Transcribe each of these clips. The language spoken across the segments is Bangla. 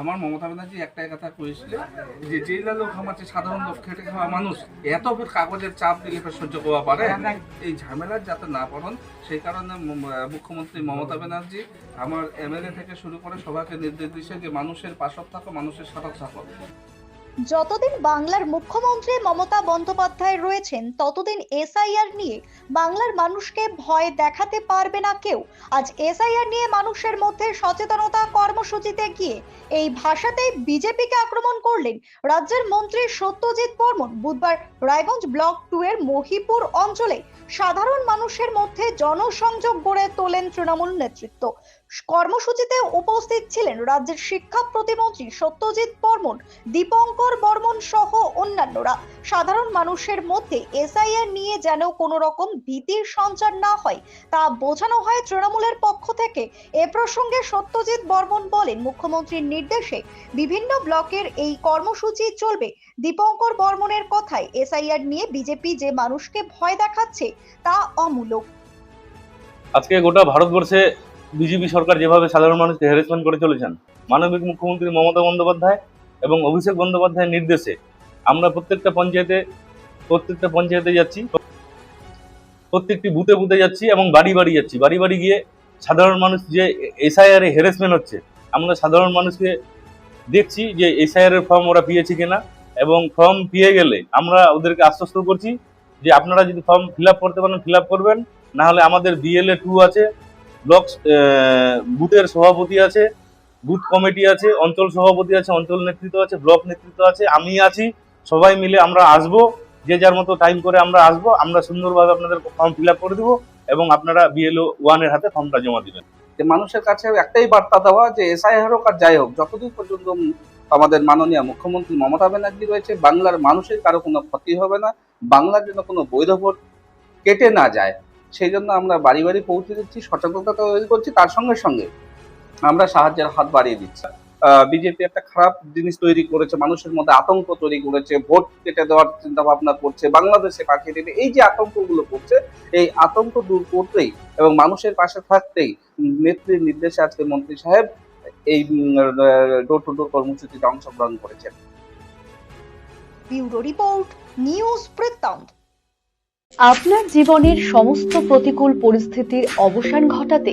আমার মমতা ব্যানার্জি একটাই কথা কয়েছিল যে যেই লোক আমার যে সাধারণ লোক, খেটে খাওয়া মানুষ, এত ফের কাগজের চাপ দিলে ফের সহ্য করা পারে? এই ঝামেলার যাতে না পড়ন, সেই কারণে মুখ্যমন্ত্রী মমতা ব্যানার্জি আমার এমএলএ থেকে শুরু করে সবাইকে নির্দেশ দিয়েছে যে, মানুষের পাশে থাকো, মানুষের সাথে থাকো। যতদিন বাংলার মুখ্যমন্ত্রী মমতা বন্দ্যোপাধ্যায় রয়েছেন, ততদিন এসআইআর নিয়ে বাংলার মানুষকে ভয় দেখাতে পারবে না কেউ। আজ এসআইআর নিয়ে মানুষের মধ্যে সচেতনতা কর্মসূচিতে গিয়ে এই ভাষাতেই বিজেপিকে আক্রমণ করলেন রাজ্যের মন্ত্রী সত্যজিৎ বর্মন। বুধবার রায়গঞ্জ ব্লক টু এর মহিপুর অঞ্চলে সাধারণ মানুষের মধ্যে জনসংযোগ গড়ে তোলেন তৃণমূল নেতৃত্ব। কর্মসূচিতে উপস্থিত ছিলেন রাজ্যের শিক্ষা প্রতিমন্ত্রী সত্যজিৎ বর্মন, দীপঙ্কর বর্মন সহ অন্যান্যরা। সাধারণ মানুষের মধ্যে এসআইআর নিয়ে যেন কোনো রকম ভীতির সঞ্চার না হয়, তা বোঝানো হয় তৃণমূলের পক্ষ থেকে। এ প্রসঙ্গে সত্যজিৎ বর্মন বলেন, মুখ্যমন্ত্রীর নির্দেশে বিভিন্ন ব্লকের এই কর্মসূচি চলবে। দীপঙ্কর বর্মনের কথায় এসআইআর নিয়ে বিজেপি যে মানুষকে ভয় দেখাচ্ছে, তা অমূলক। আজকে গোটা ভারতবর্ষে বিজেপি সরকার যেভাবে সাধারণ মানুষকে হ্যারাসমেন্ট করে চলেছেন, মানবিক মুখ্যমন্ত্রী মমতা বন্দ্যোপাধ্যায় এবং অভিষেক বন্দ্যোপাধ্যায়ের নির্দেশে আমরা প্রত্যেকটা পঞ্চায়েতে প্রত্যেকটা পঞ্চায়েতে যাচ্ছি, প্রত্যেকটি বুথে বুথে যাচ্ছি এবং বাড়ি বাড়ি যাচ্ছি। বাড়ি বাড়ি গিয়ে সাধারণ মানুষ যে এসআইআর এ হ্যারাসমেন্ট হচ্ছে, আমরা সাধারণ মানুষকে দেখছি যে এসআইআর এর ফর্ম ওরা পেয়েছে কিনা এবং ফর্ম পেয়ে গেলে আমরা ওদেরকে আশ্বস্ত করছি যে আপনারা যদি ফর্ম ফিল করতে পারেন ফিল করবেন। না হলে আমাদের বিএলএ টু আছে ব্লক বুথের সভাপতি আছে বুথ কমিটি আছে, অঞ্চল সভাপতি আছে, অঞ্চল নেতৃত্ব আছে, ব্লক নেতৃত্ব আছে, আমি আছি, সবাই মিলে আমরা আসব, যে যার মতো টাইম করে আমরা আসব, আমরা সুন্দরভাবে আপনাদের ফর্ম ফিল করে দেবো এবং আপনারা বিএলও ওয়ানের হাতে ফর্মটা জমা দেবেন। যে মানুষের কাছে একটাই বার্তা দেওয়া যে এসআইআর হোক আর যাই হোক, যতদূর পর্যন্ত আমাদের মাননীয় মুখ্যমন্ত্রী মমতা ব্যানার্জি রয়েছে, বাংলার মানুষের কারও কোনো ক্ষতি হবে না, বাংলার জন্য কোনো বৈধ ভোট কেটে না যায়, সেই জন্য আমরা বাড়ি বাড়ি পৌঁছে দিচ্ছি, সচেতনতা তৈরি করছি, তার সঙ্গে সঙ্গে আমরা সাহায্যের হাত বাড়িয়ে দিচ্ছি। বিজেপি একটা খারাপ জিনিস তৈরি করেছে মানুষের মধ্যে আতঙ্ক তৈরি করেছে ভোট কেটে দেওয়ার চিন্তা ভাবনা করছে বাংলাদেশে পাঠিয়ে দেবে। এই যে আতঙ্কগুলো করছে এই আতঙ্ক দূর করতেই এবং মানুষের পাশে থাকতেই নেত্রীর নির্দেশে আজকে মন্ত্রী সাহেব এই ডোর টু ডোর কর্মসূচিতে অংশগ্রহণ করেছেন। ব্যুরো রিপোর্ট নিউজ বৃত্তান্ত। আপনার জীবনের সমস্ত প্রতিকূল পরিস্থিতির অবসান ঘটাতে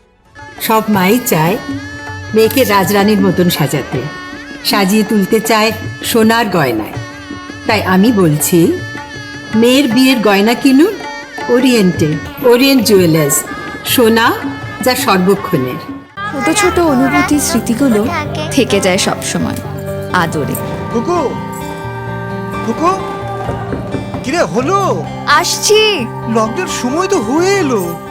সব মাই চায় মেয়েকে রাজরানীর মতন সাজাতে সাজিয়ে তুলতে চায় সোনার গয়নায়। তাই আমি বলছি মেয়ের বিয়ের গয়না কিনুন ওরিয়েন্টে ওরিয়েন্ট জুয়েলার্স সোনা যা সর্বক্ষণের। ছোট ছোট অনুভূতি স্মৃতিগুলো থেকে যায় সব সময় আদরে। কুকু কুকু কিরে হলো? আসছি। লকডাউন সময় তো হয়ে এলো।